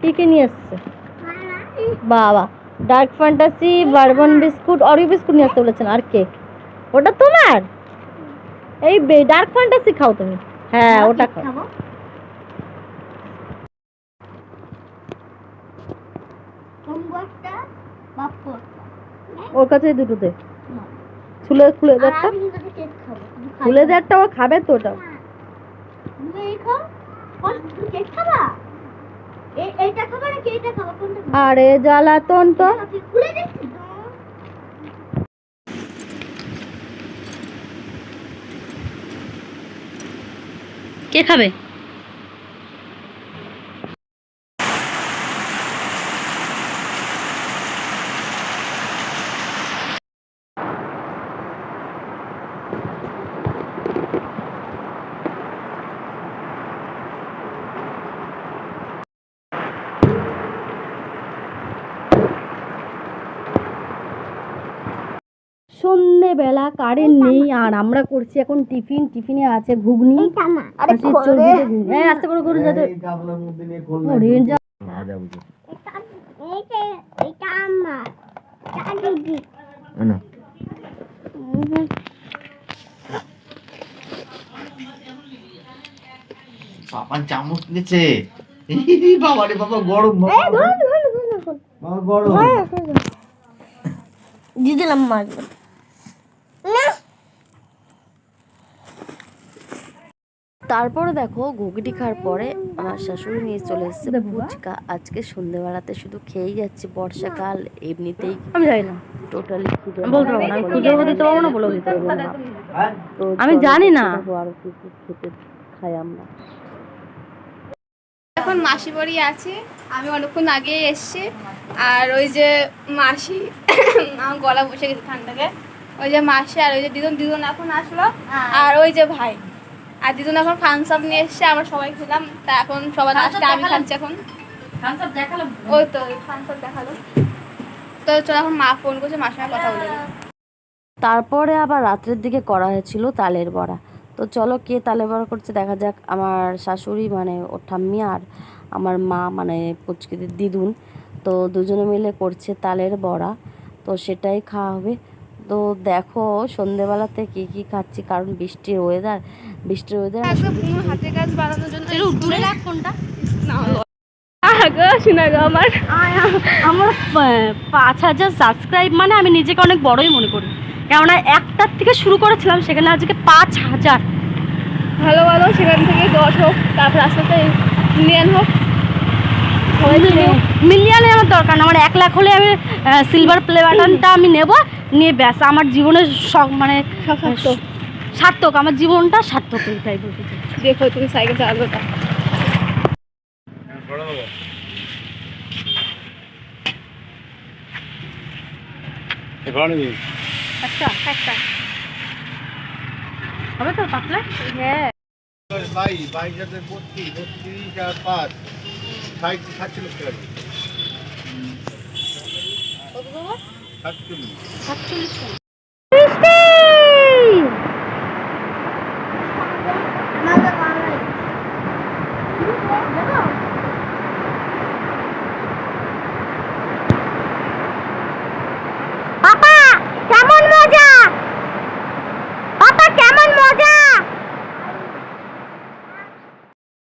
কি কি নিয়ে এসছে? বাবা dark fantasy bourbon biscuit Oreo biscuit নিয়ে আসতে বলেছেন আর কেক ওটা তোমার? এই ডার্ক ফ্যান্টাসি খাও তুমি। হ্যাঁ ওটা খাও। ওর কাছে দুটোতে। খুলে খুলে দে একটা। তুমি খাই খুলে দে একটা ও খাবে তো ওটা। খাও কোন তুমি কেক খাবা এই এইটা খাবা নাকি এইটা খাবা? কোনটা আরে জ্বালাতন তো খুলে দিচ্ছি তো কে খাবে? সন্ধেবেলা কারেন্ট নেই আর আমরা করছি এখন টিফিন টিফিনে আছে ঘুগনি হ্যাঁ আস্তে করে যাতে দিদি। না চামচ নিয়েছে বাবা রে বাবা গরম বাবা। বাবা গরম। দিয়ে দিলাম মাছ তারপরে দেখো ঘুগনি খাওয়ার পরে আমার শাশুড়ি নিয়ে চলে এসেছে ফুচকা। আজকে সন্ধেবেলাতে শুধু খেয়েই যাচ্ছে বর্ষাকাল এমনিতেই আমি জানি না। টোটালি বলতে পারব না আমি খুঁজেও দিতে পারব না বলেও দিতে পারব না। হ্যাঁ তো আমি জানি না। আরও কি কি খেতে খাই আমরা। এখন মাসি বাড়ি আছে আমি অনেকক্ষণ আগে এসছি। আর ওই যে মাসি আমার গলা বসে গেছে ঠান্ডাকে ওই যে মাসি আর ওই যে দিদুন দিদুন এখন আসলো। আর ওই যে ভাই। আর দিদুন এখন থামস আপ নিয়ে এসছে আমরা সবাই খেলাম। তা এখন সবার আসতে আমি খাচ্ছি এখন। ওই তো থামস আপ দেখাল। তো চলো এখন মা ফোন করছে মার সঙ্গে কথা বলে তারপরে আবার রাত্রের দিকে করা হয়েছিল তালের বড়া। তো চলো কে তালের বড়া করছে দেখা যাক। আমার শাশুড়ি মানে ওর ঠাম্মি আর আমার মা মানে পুচকিদের দিদুন। তো দুজনে মিলে করছে তালের বড়া। তো সেটাই খাওয়া হবে। তো দেখো সন্ধেবেলাতে কি কি খাচ্ছি কারণ বৃষ্টির ওয়েদার বৃষ্টির ওয়েদার আজকে পুরো হাতের কাজ বাড়ানোর জন্য দূরে রাখ ফোনটা আগো শোনা গো আমার। আমার পাঁচ হাজার সাবস্ক্রাইব মানে আমি নিজেকে অনেক বড়ই মনে করি। কেননা একটার থেকে শুরু করেছিলাম সেখানে আজকে পাঁচ হাজার। ভালো ভালো সেখান থেকে দশ হোক তারপর আস্তে আস্তে ইন্ডিয়ান হোক। মিলিয়নে আমার দরকার না। আমার এক লাখ হলে আমি সিলভার প্লে বাটনটা আমি নেব নিয়ে ব্যাস। আমার জীবনের শখ মানে সার্থক। আমার জীবনটা সার্থক এটাই বলতে দেখো তুমি সাইকেল চালাবে একটা একটা। হবে তো পাতলা? হ্যাঁ। ভাই বাইক যাতে বত্রিশ বত্রিশ আর পাঁচ। ষাট সাতচল্লিশ টাকা সাতচল্লিশ। বাংলায়